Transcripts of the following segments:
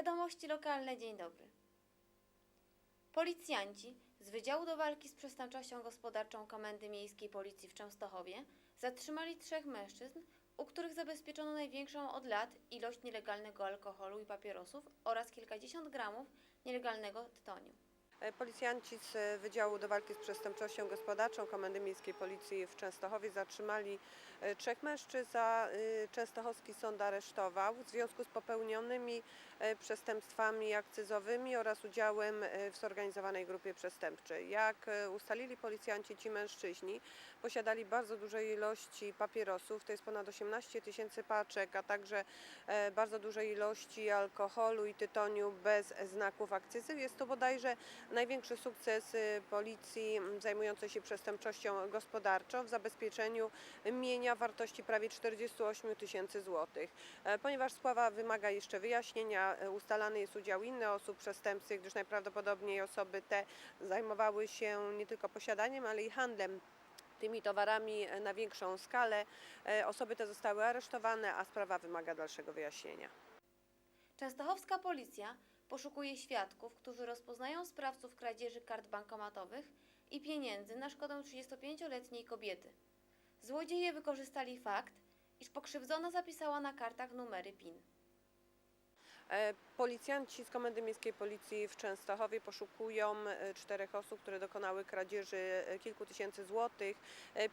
Wiadomości lokalne, dzień dobry. Policjanci z Wydziału do Walki z Przestępczością Gospodarczą Komendy Miejskiej Policji w Częstochowie zatrzymali trzech mężczyzn, u których zabezpieczono największą od lat ilość nielegalnego alkoholu i papierosów oraz kilkadziesiąt gramów nielegalnego tytoniu. E, Policjanci z Wydziału do Walki z Przestępczością Gospodarczą Komendy Miejskiej Policji w Częstochowie zatrzymali e, trzech mężczyzn, a e, Częstochowski Sąd aresztował w związku z popełnionymi e, przestępstwami akcyzowymi oraz udziałem e, w zorganizowanej grupie przestępczej. Jak e, ustalili policjanci, ci mężczyźni posiadali bardzo duże ilości papierosów, to jest ponad 18 tysięcy paczek, a także e, bardzo duże ilości alkoholu i tytoniu bez znaków akcyzy. Jest to bodajże największy sukces y, policji zajmującej się przestępczością gospodarczą w zabezpieczeniu mienia wartości prawie 48 tysięcy złotych. E, Ponieważ sprawa wymaga jeszcze wyjaśnienia, e, ustalany jest udział innych osób przestępcy, gdyż najprawdopodobniej osoby te zajmowały się nie tylko posiadaniem, ale i handlem tymi towarami e, na większą skalę. Osoby te zostały aresztowane, a sprawa wymaga dalszego wyjaśnienia. Częstochowska policja poszukuje świadków, którzy rozpoznają sprawców kradzieży kart bankomatowych i pieniędzy na szkodę 35-letniej kobiety. Złodzieje wykorzystali fakt, iż pokrzywdzona zapisała na kartach numery PIN. E, Policjanci z Komendy Miejskiej Policji w Częstochowie poszukują e, czterech osób, które dokonały kradzieży e, kilku tysięcy złotych,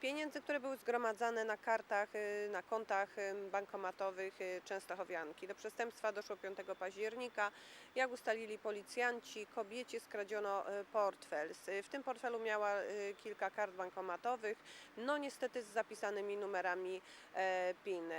pieniędzy, które były zgromadzane na kartach, na kontach bankomatowych Częstochowianki. Do przestępstwa doszło 5 października. Jak ustalili policjanci, kobiecie skradziono portfel. W tym portfelu miała kilka kart bankomatowych, no niestety z zapisanymi numerami PIN.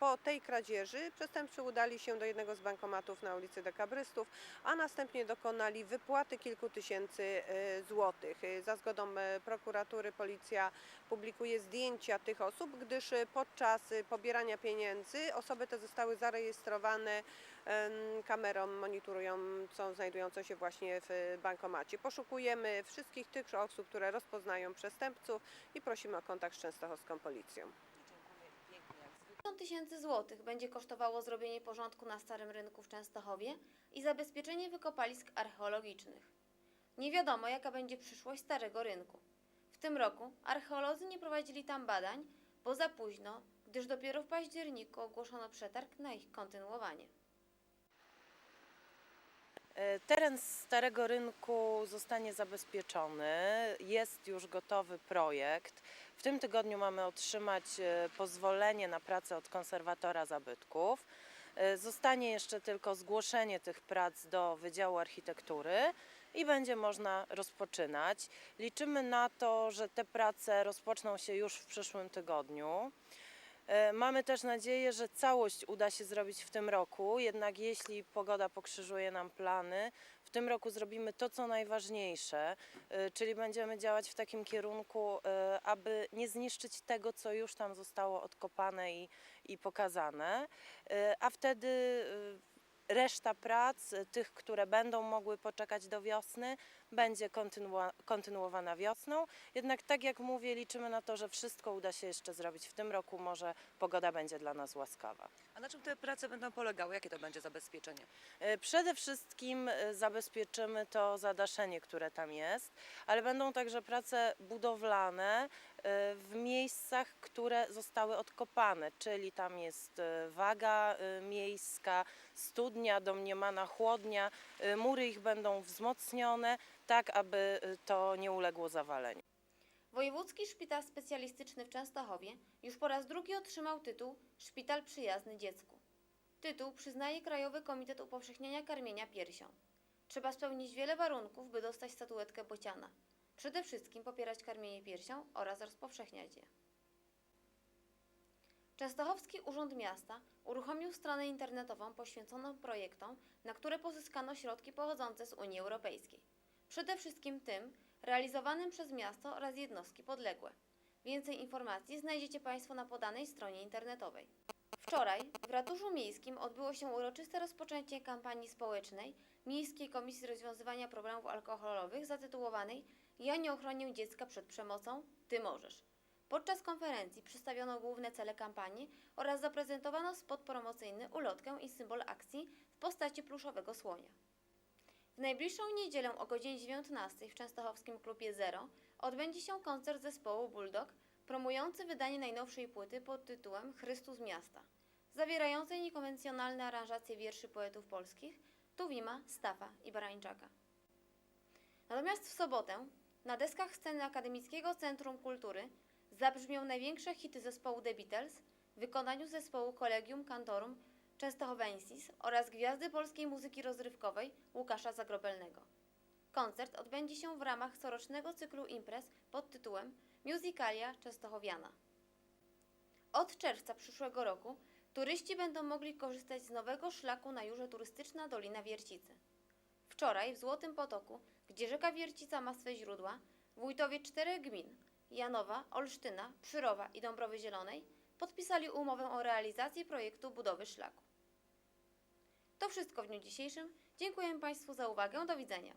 Po tej kradzieży przestępcy udali się do jednego z bankomatów na ulicy Dekabrystów, a następnie dokonali wypłaty kilku tysięcy e, złotych. Za zgodą e, prokuratury policja publikuje zdjęcia tych osób, gdyż e, podczas pobierania pieniędzy osoby te zostały zarejestrowane kamerą monitorującą znajdującą się właśnie w bankomacie. Poszukujemy wszystkich tych osób, które rozpoznają przestępców i prosimy o kontakt z częstochowską policją. 50 tysięcy złotych będzie kosztowało zrobienie porządku na Starym Rynku w Częstochowie i zabezpieczenie wykopalisk archeologicznych. Nie wiadomo, jaka będzie przyszłość Starego Rynku. W tym roku archeolodzy nie prowadzili tam badań, bo za późno, gdyż dopiero w październiku ogłoszono przetarg na ich kontynuowanie. E, Teren Starego Rynku zostanie zabezpieczony, jest już gotowy projekt. W tym tygodniu mamy otrzymać e, pozwolenie na pracę od konserwatora zabytków. E, Zostanie jeszcze tylko zgłoszenie tych prac do Wydziału Architektury i będzie można rozpoczynać. Liczymy na to, że te prace rozpoczną się już w przyszłym tygodniu. E, Mamy też nadzieję, że całość uda się zrobić w tym roku, jednak jeśli pogoda pokrzyżuje nam plany, w tym roku zrobimy to, co najważniejsze, e, czyli będziemy działać w takim kierunku, e, aby nie zniszczyć tego, co już tam zostało odkopane i, i pokazane, a wtedy reszta prac, tych, które będą mogły poczekać do wiosny, będzie kontynuowa- kontynuowana wiosną. Jednak tak jak mówię, liczymy na to, że wszystko uda się jeszcze zrobić w tym roku. Może pogoda będzie dla nas łaskawa. A na czym te prace będą polegały? Jakie to będzie zabezpieczenie? E, Przede wszystkim e, zabezpieczymy to zadaszenie, które tam jest, ale będą także prace budowlane e, w miejscach, które zostały odkopane, czyli tam jest waga miejska, studnia, domniemana chłodnia. Mury ich będą wzmocnione, tak aby e, to nie uległo zawaleniu. Wojewódzki Szpital Specjalistyczny w Częstochowie już po raz drugi otrzymał tytuł Szpital Przyjazny Dziecku. Tytuł przyznaje Krajowy Komitet Upowszechniania Karmienia Piersią. Trzeba spełnić wiele warunków, by dostać statuetkę bociana. Przede wszystkim popierać karmienie piersią oraz rozpowszechniać je. Częstochowski Urząd Miasta uruchomił stronę internetową poświęconą projektom, na które pozyskano środki pochodzące z Unii Europejskiej. Przede wszystkim tym realizowanym przez miasto oraz jednostki podległe. Więcej informacji znajdziecie Państwo na podanej stronie internetowej. Wczoraj w Ratuszu Miejskim odbyło się uroczyste rozpoczęcie kampanii społecznej Miejskiej Komisji Rozwiązywania Problemów Alkoholowych zatytułowanej Ja nie ochronię dziecka przed przemocą, Ty możesz. Podczas konferencji przedstawiono główne cele kampanii oraz zaprezentowano spot promocyjny, ulotkę i symbol akcji w postaci pluszowego słonia. W najbliższą niedzielę o godzinie 19 w częstochowskim klubie Zero odbędzie się koncert zespołu Bulldog promujący wydanie najnowszej płyty pod tytułem Chrystus Miasta, zawierającej niekonwencjonalne aranżacje wierszy poetów polskich Tuwima, Stafa i Barańczaka. Natomiast w sobotę na deskach sceny Akademickiego Centrum Kultury zabrzmią największe hity zespołu The Beatles w wykonaniu zespołu Collegium Cantorum Częstochowensis oraz gwiazdy polskiej muzyki rozrywkowej Łukasza Zagrobelnego. Koncert odbędzie się w ramach corocznego cyklu imprez pod tytułem Musicalia Częstochowiana. Od czerwca przyszłego roku turyści będą mogli korzystać z nowego szlaku na Jurze Turystyczna Dolina Wiercicy. Wczoraj w Złotym Potoku, gdzie rzeka Wiercica ma swe źródła, wójtowie czterech gmin Janowa, Olsztyna, Przyrowa i Dąbrowy Zielonej podpisali umowę o realizacji projektu budowy szlaku. To wszystko w dniu dzisiejszym. Dziękuję Państwu za uwagę. Do widzenia.